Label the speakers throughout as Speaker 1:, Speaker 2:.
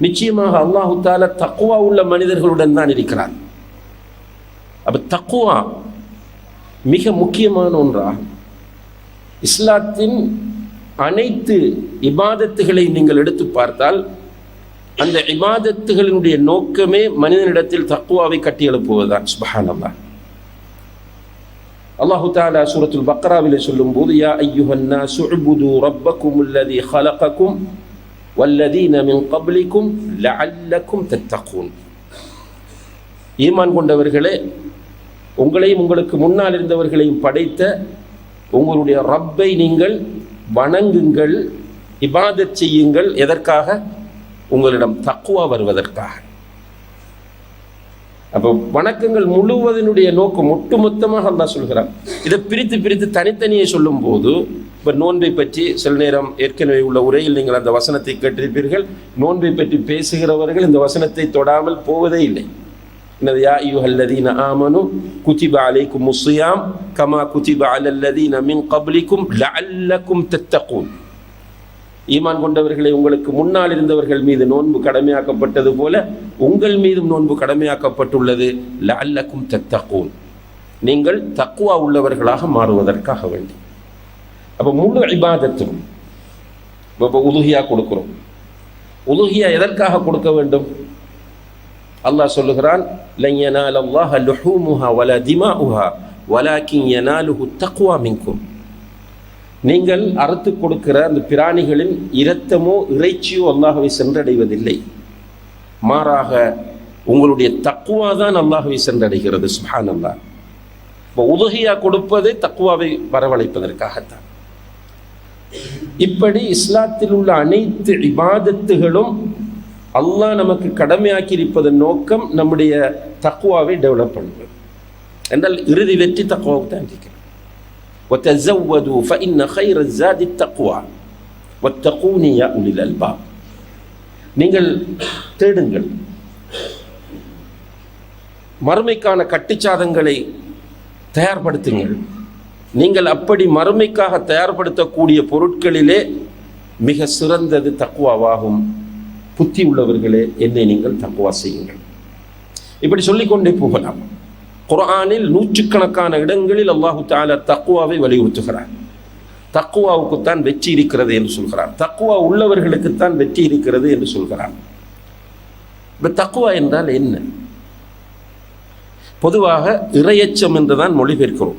Speaker 1: நிச்சயமாக அல்லாஹு தால தக்குவா உள்ள மனிதர்களுடன் தான் இருக்கிறார் அப்போ தக்குவா மிக முக்கியமான ஒன்றா? இஸ்லாத்தின் அனைத்து இபாதத்துகளை நீங்கள் எடுத்து பார்த்தால் அந்த இபாதத்துகளினுடைய நோக்கமே மனிதனிடத்தில் தக்குவாவை கட்டி எழுப்புவதுதான். சுபஹானல்லா அல்லாஹு தாலா சூரத்துல் பக்ராவிலே சொல்லும் போது யா ஐயுஹன்னா சுழ்புது ரப்பக்கும் உள்ளதி ஹலகக்கும் வல்லதீன மின் கப்லிக்கும் லஅல்லக்கும் தத்தக்கூன் ஈமான் கொண்டவர்களே உங்களையும் உங்களுக்கு முன்னால் இருந்தவர்களையும் படைத்த உங்களுடைய ரப்பை நீங்கள் வணங்குங்கள் இபாதத் செய்யுங்கள் எதற்காக? உங்களிடம் தக்குவா வருவதற்காக. அப்போ வணக்கங்கள் முழுவதனுடைய நோக்கம் ஒட்டுமொத்தமாக அல்லா சொல்கிறான். இதை பிரித்து பிரித்து தனித்தனியை சொல்லும்போது இப்போ நோன்பை பற்றி சில நேரம் ஏற்கனவே உள்ள உரையில் நீங்கள் அந்த வசனத்தை கேட்டிருப்பீர்கள். நோன்பை பற்றி பேசுகிறவர்கள் இந்த வசனத்தை தொடாமல் போவதே இல்லை. என்னது? யா ஐயுஹல்லதீன ஆமனு குதிப அலைக்கும் முஸ்ஸியாம் கமா குதிப அலல்லதீன மின் கப்லிக்கும் லஅல்லக்கும் தத்தகூன். ஈமான் கொண்டவர்களை உங்களுக்கு முன்னால் இருந்தவர்கள் மீது நோன்பு கடமையாக்கப்பட்டது போல உங்கள் மீதும் நோன்பு கடமையாக்கப்பட்டுள்ளது. லஅல்லக்கும் தத்தகூன். நீங்கள் தக்குவா உள்ளவர்களாக மாறுவதற்காக வேண்டி. அப்போ முழு இபாதத்தும் இப்போ உதுகியாக கொடுக்குறோம் உதுகியா எதற்காக கொடுக்க வேண்டும் அல்லாஹ் சொல்லுகிறான் லன் அல்லாஹ் லுஹூமுஹா வலா திமாஉஹா வலாக்கின் யனாலுஹு தக்வா மின்கும் நீங்கள் அறுத்து கொடுக்கிற அந்த பிராணிகளின் இரத்தமோ இறைச்சியோ அல்லாஹவை சென்றடைவதில்லை மாறாக உங்களுடைய தக்குவா தான் அல்லாஹவை சென்றடைகிறது சுஹான் அல்லா இப்போ உதகையா கொடுப்பது தக்குவாவை வரவழைப்பதற்காகத்தான் இப்படி இஸ்லாத்தில் உள்ள அனைத்து இபாதத்துகளும் அல்லாஹ் நமக்கு கடமையாக்கி இருப்பதன் நோக்கம் நம்முடைய தக்குவாவை டெவலப் பண்ணுவது என்றால் இறுதி வெற்றி தக்குவாவுக்கு தான் இருக்கிறது وتزودوا فإن خير الزاد التقوى واتقون يا أولي الألباب நீங்கள் தேடுங்கள் மறுமைக்கான கட்டுச்சாதங்களை தயார்படுத்துங்கள் நீங்கள் அப்படி மறுமைக்காக தயார்படுத்தக்கூடிய பொருட்களிலே மிக சிறந்தது தக்குவாவாகும் புத்தி உள்ளவர்களே என்னை நீங்கள் தக்குவா செய்யுங்கள். இப்படி சொல்லிக்கொண்டே போகலாம். குரானில் நூற்றுக்கணக்கான இடங்களில் அல்லாஹு தாலா தக்குவாவை வலியுறுத்துகிறார். தக்குவாவுக்குத்தான் வெற்றி இருக்கிறது என்று சொல்கிறார். தக்குவா உள்ளவர்களுக்குத்தான் வெற்றி இருக்கிறது என்று சொல்கிறார். இப்போ தக்குவா என்றால் என்ன? பொதுவாக இறையச்சம் என்றுதான் மொழிபெயர்க்கிறோம்.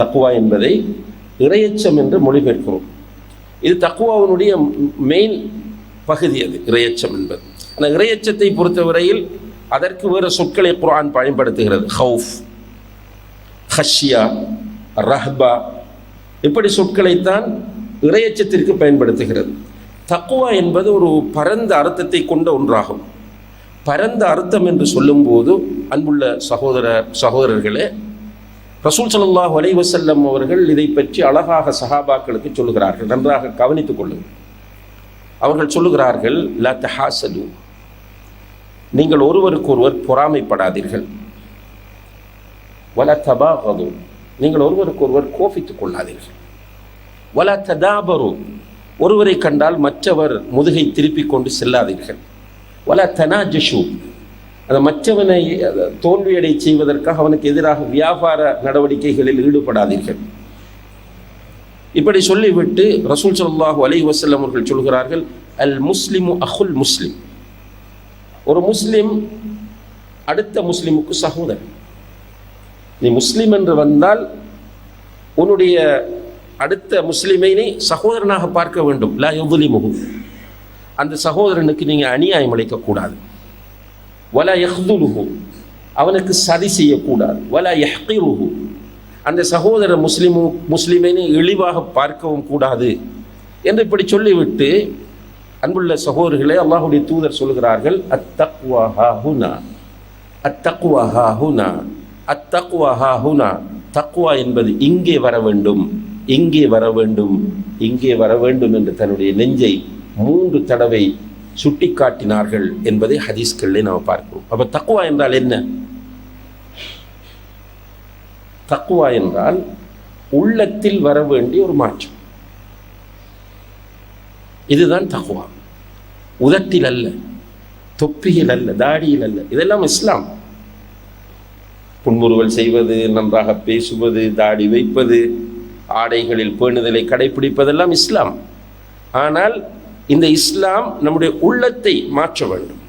Speaker 1: தக்குவா என்பதை இறையச்சம் என்று மொழிபெயர்க்கிறோம். இது தக்குவாவினுடைய மெயின் பகுதி அது இறையச்சம் என்பது. ஆனால் இறையச்சத்தை பொறுத்தவரையில் அதற்கு வேறு சொற்களை குரான் பயன்படுத்துகிறது. ஹவுஃப் ஹஷ்யா ரஹ்பா இப்படி சொற்களைத்தான் இறையச்சத்திற்கு பயன்படுத்துகிறது. தக்குவா என்பது ஒரு பரந்த அர்த்தத்தை கொண்ட ஒன்றாகும். பரந்த அர்த்தம் என்று சொல்லும்போது அன்புள்ள சகோதர சகோதரர்களே ரசூல் சல்லாஹ் அலைவசல்லம் அவர்கள் இதை பற்றி அழகாக சஹாபாக்களுக்கு சொல்லுகிறார்கள். நன்றாக கவனித்துக் கொள்ளுங்கள். அவர்கள் சொல்லுகிறார்கள் லா தஹாசலு நீங்கள் ஒருவருக்கு ஒருவர் பொறாமைப்படாதீர்கள். வல தபாகது. நீங்கள் ஒருவருக்கு ஒருவர் கோபித்துக் கொள்ளாதீர்கள். வல ததாபரு. ஒருவரை கண்டால் மற்றவர் முதுகை திருப்பிக் கொண்டு செல்லாதீர்கள். வல தனாஜஷு. அதை மற்றவனை தோல்வியடை செய்வதற்காக அவனுக்கு எதிராக வியாபார நடவடிக்கைகளில் ஈடுபடாதீர்கள். இப்படி சொல்லிவிட்டு ரசூல் சல்லாஹூ அலி வசல்லம் அவர்கள் சொல்கிறார்கள் அல் முஸ்லிமு அஹுல் முஸ்லிம். ஒரு முஸ்லிம் அடுத்த முஸ்லிமுக்கு சகோதரன். நீ முஸ்லிம் என்று வந்தால் உன்னுடைய அடுத்த முஸ்லிமை நீ சகோதரனாக பார்க்க வேண்டும். லா எதுலிமுகு அந்த சகோதரனுக்கு நீங்கள் அநியாயம் அளிக்கக்கூடாது. வல எஹ்துலுஹு அவனுக்கு சதி செய்யக்கூடாது. வல எஹ்கிருஹு அந்த சகோதர முஸ்லிமு முஸ்லிமை இழிவாக பார்க்கவும் கூடாது என்று இப்படி சொல்லிவிட்டு அன்புள்ள சகோதரர்களே அல்லாஹுடைய தூதர் சொல்கிறார்கள் அத்தக்வாஹாஹுனா அத்தக்வாஹாஹுனா அத்தக்வாஹாஹுனா ஹுனா. ஹுனா. என்பது இங்கே வர வேண்டும். இங்கே வர வேண்டும். இங்கே வர வேண்டும் என்று தன்னுடைய நெஞ்சை மூன்று தடவை சுட்டி காட்டினார்கள் என்பதை ஹதீஸ்களிலே நாம் பார்க்கிறோம். அப்ப தக்குவா என்றால் என்ன? தக்குவா என்றால் உள்ளத்தில் வர வேண்டிய ஒரு மாற்றம். இதுதான் தகுவா உதட்டில் அல்ல தொப்பியில் அல்ல தாடியில் அல்ல. இதெல்லாம் இஸ்லாம். புன்முறுவல் செய்வது நன்றாக பேசுவது தாடி வைப்பது ஆடைகளில் பேணுதலை கடைபிடிப்பதெல்லாம் இஸ்லாம். ஆனால் இந்த இஸ்லாம் நம்முடைய உள்ளத்தை மாற்ற வேண்டும்.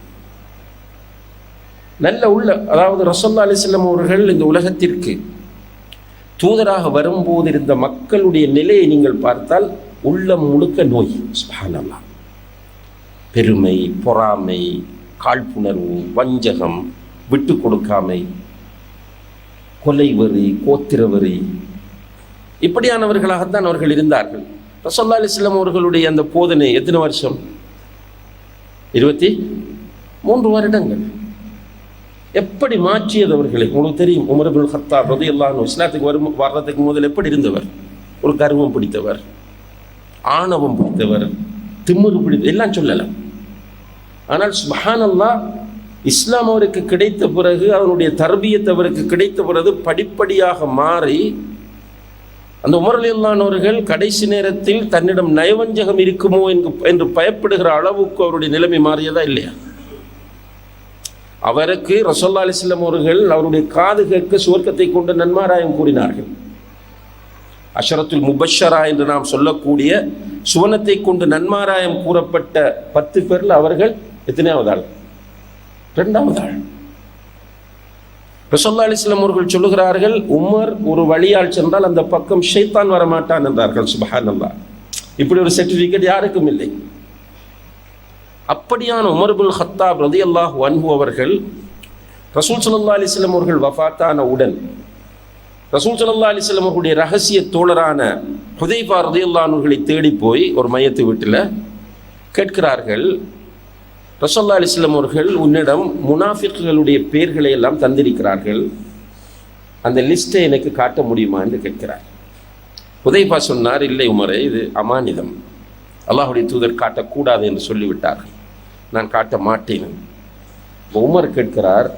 Speaker 1: நல்ல உள்ள அதாவது ரசோல்லா அலிஸ்லாம் அவர்கள் இந்த உலகத்திற்கு தூதராக வரும்போது இருந்த மக்களுடைய நிலையை நீங்கள் பார்த்தால் உள்ளம் முழுக்க நோய். சுப்ஹானல்லாஹ். பெருமை பொறாமை காழ்ப்புணர்வு வஞ்சகம் விட்டு கொடுக்காமை கோத்திர வரி இப்படியானவர்களாகத்தான் அவர்கள் இருந்தார்கள். ரசல்லா அலிஸ்லாம் அவர்களுடைய அந்த போதனை எத்தனை வருஷம்? இருபத்தி மூன்று வருடங்கள். எப்படி மாற்றியது அவர்களை? உங்களுக்கு தெரியும் உமரபுல் ஹத்தாப் ரதி அல்லாஹ் இஸ்லாத்துக்கு வரும் வர்றதுக்கு முதல் எப்படி இருந்தவர்? ஒரு கர்வம் பிடித்தவர் ஆணவம் பிடித்தவர் திமிரு பிடித்த எல்லாம் சொல்லலாம் ஆனால் சுபஹானல்லா இஸ்லாம் அவருக்கு கிடைத்த பிறகு அவனுடைய தர்பியத் அவருக்கு கிடைத்த பிறகு படிப்படியாக மாறி அந்த உமரலியல்லானவர்கள் கடைசி நேரத்தில் தன்னிடம் நயவஞ்சகம் இருக்குமோ என்று என்று பயப்படுகிற அளவுக்கு அவருடைய நிலைமை மாறியதா இல்லையா? அவருக்கு ரசோல்லா அலிஸ்லாம் அவர்கள் அவருடைய காது கேட்க சுவர்க்கத்தை கொண்டு நன்மாராயம் கூறினார்கள். அஷரத்துல் முபஷரா என்று நாம் சொல்லக்கூடிய சுவனத்தை கொண்டு நன்மாராயம் கூறப்பட்ட பத்து பேரில் அவர்கள் எத்தனையாவது ஆள்? இரண்டாவது ஆள். ரசோல்லா அலிஸ்லாம் அவர்கள் சொல்லுகிறார்கள் உமர் ஒரு வழியால் சென்றால் அந்த பக்கம் ஷைத்தான் வரமாட்டான் என்றார்கள். சுபஹான் இப்படி ஒரு சர்டிஃபிகேட் யாருக்கும் இல்லை. அப்படியான உமர்புல் ஹத்தாப் ரதி அல்லாஹ் அன்பு அவர்கள் ரசூல் சல்லா அலிஸ்லாம் அவர்கள் வஃத்தான உடன் ரசூல் சல்லா அலிஸ்லாம் அவர்களுடைய ரகசிய தோழரான ஹுதைபா ரதி அல்லாஹர்களை தேடி போய் ஒரு மையத்து வீட்டில் கேட்கிறார்கள் ரசோல்லா அலிஸ்லம் அவர்கள் உன்னிடம் முனாஃபிக்குகளுடைய பெயர்களை எல்லாம் தந்திருக்கிறார்கள். அந்த லிஸ்ட்டை எனக்கு காட்ட முடியுமா என்று கேட்கிறார். உதய்பா சொன்னார் இல்லை உமரே இது அமானிதம். அல்லாஹுடைய தூதர் காட்டக்கூடாது என்று சொல்லிவிட்டார். நான் காட்ட மாட்டேன். இப்போ உமர் கேட்கிறார்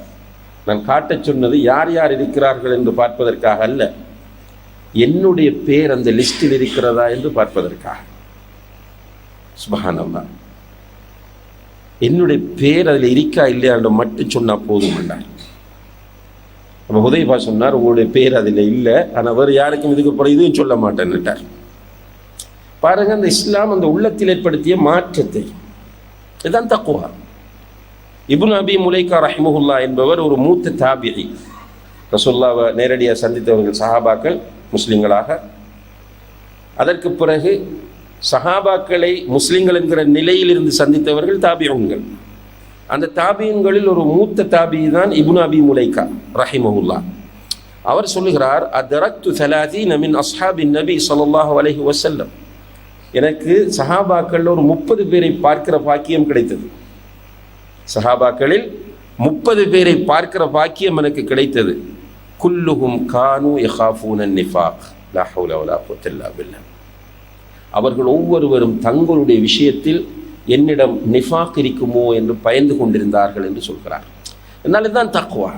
Speaker 1: நான் காட்டச் சொன்னது யார் யார் இருக்கிறார்கள் என்று பார்ப்பதற்காக அல்ல. என்னுடைய பேர் அந்த லிஸ்டில் இருக்கிறதா என்று பார்ப்பதற்காக. சுபஹானல்லா என்னுடைய பேர் அதில் இருக்கா இல்லையா என்று மட்டும் சொன்னால் போதும் என்றார் அப்போ உதயபா சொன்னார் உங்களுடைய பேர் அதில் இல்லை. ஆனால் வேறு யாருக்கும் இதுக்கு அப்புறம் இதுவும் சொல்ல மாட்டேன்னுட்டார் பாருங்க அந்த இஸ்லாம் அந்த உள்ளத்தில் ஏற்படுத்திய மாற்றத்தை. இதுதான் தக்குவா இபுன் அபி முலைக்கா ரஹ்முல்லா என்பவர் ஒரு மூத்த தாபிரி ரசுல்லாவை நேரடியாக சந்தித்தவர்கள் சஹாபாக்கள் முஸ்லீம்களாக. அதற்கு பிறகு சஹாபாக்களை முஸ்லீம்கள் என்கிற நிலையிலிருந்து சந்தித்தவர்கள் தாபியங்கள். அந்த தாபியங்களில் ஒரு மூத்த தாபி தான் இபுன் அபி முலைக்கா ரஹிமஹுல்லா. அவர் சொல்லுகிறார் அதரக்து சலாதி நமின் அஸ்ஹாபின் நபி சொல்லாஹு அலஹி வசல்லம் எனக்கு சஹாபாக்களில் ஒரு முப்பது பேரை பார்க்கிற பாக்கியம் கிடைத்தது. சஹாபாக்களில் முப்பது பேரை பார்க்கிற பாக்கியம் எனக்கு கிடைத்தது. குல்லுகும் கானு யஹாஃபூன நிஃபாக். லாஹூலா ஹவுல வலா பில்லா. அவர்கள் ஒவ்வொருவரும் தங்களுடைய விஷயத்தில் என்னிடம் நிஃபாக் இருக்குமோ என்று பயந்து கொண்டிருந்தார்கள் என்று சொல்கிறார். என்னால் தான் தக்குவா